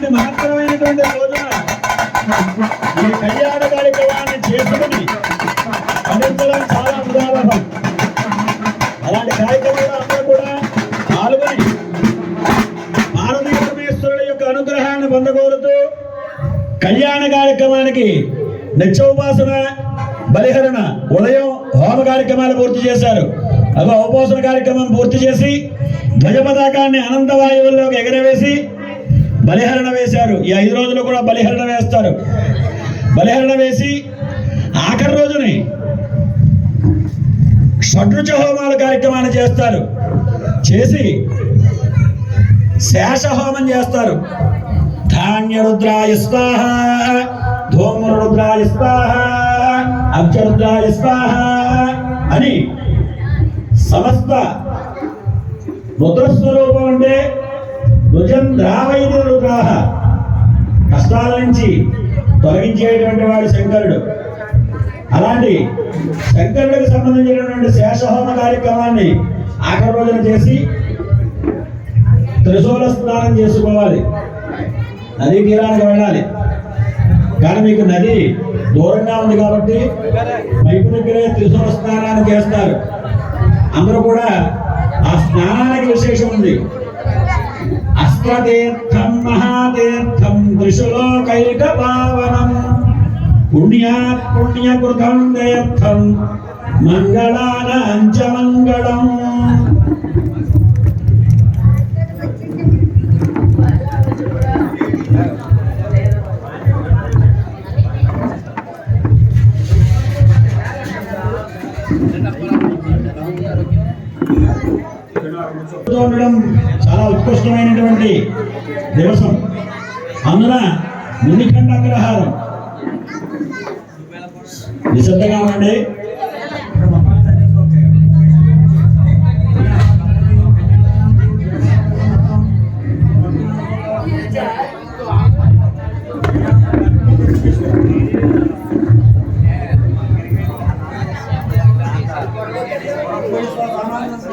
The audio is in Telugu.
అలాంటి మహత్తరమైనటువంటి రోజున ఈ కళ్యాణ కార్యక్రమాన్ని చేసుకుని అందించడం చాలా ఉదాహరణ. అలాంటి కార్యక్రమంలో అందరూ కూడా పాల్గొని భారతీయ పరమేశ్వరుల యొక్క అనుగ్రహాన్ని పొందగోరుతూ కళ్యాణ కార్యక్రమానికి నిత్యోపాసన బలిహరణ ఉదయం హోమ కార్యక్రమాలు పూర్తి చేశారు. అవి ఉపోసన కార్యక్రమం పూర్తి చేసి ధ్వజ పతాకాన్ని అనంత వాయువుల్లోకి ఎగరవేసి బలిహరణ వేశారు. ఈ ఐదు రోజులు కూడా బలిహరణ వేస్తారు. బలిహరణ వేసి ఆఖరి రోజుని షడ్రుచ హోమాల కార్యక్రమాన్ని చేస్తారు. చేసి శేష హోమం చేస్తారు. ధాన్య రుద్రాయ స్వాహ ధూమ రుద్రాయ స్వాహ అక్షరుద్రాయ స్వాహ అని సమస్త రుద్రస్వరూపం అంటే రుజంద్రావైద్య రుద్రాహ కష్టాల నుంచి తొలగించేటువంటి వాడు శంకరుడు. అలాంటి శంకరుడికి సంబంధించినటువంటి శేషహోమ కార్యక్రమాన్ని ఆఖరి రోజున చేసి త్రిశూల స్నానం చేసుకోవాలి. నదీ తీరానికి వెళ్ళాలి. కానీ మీకు నది దూరంగా ఉంది కాబట్టి పైపు దగ్గరే త్రిశూల స్నానాన్ని చేస్తారు అందరూ కూడా ఆ స్నానానికి విశేషం ఉంది. पवित्रतीर्थं महातीर्थं त्रिशुलोकैकपावनम् पुण्यात् पुण्यकृतं तीर्थं मङ्गलानां च मङ्गलम् Thank you. ఉండడం చాలా ఉత్కృష్టమైనటువంటి దివసం. అందున మునిఖండ అగ్రహారం నిశ్శబ్దంగా ఉండండి. రామానంద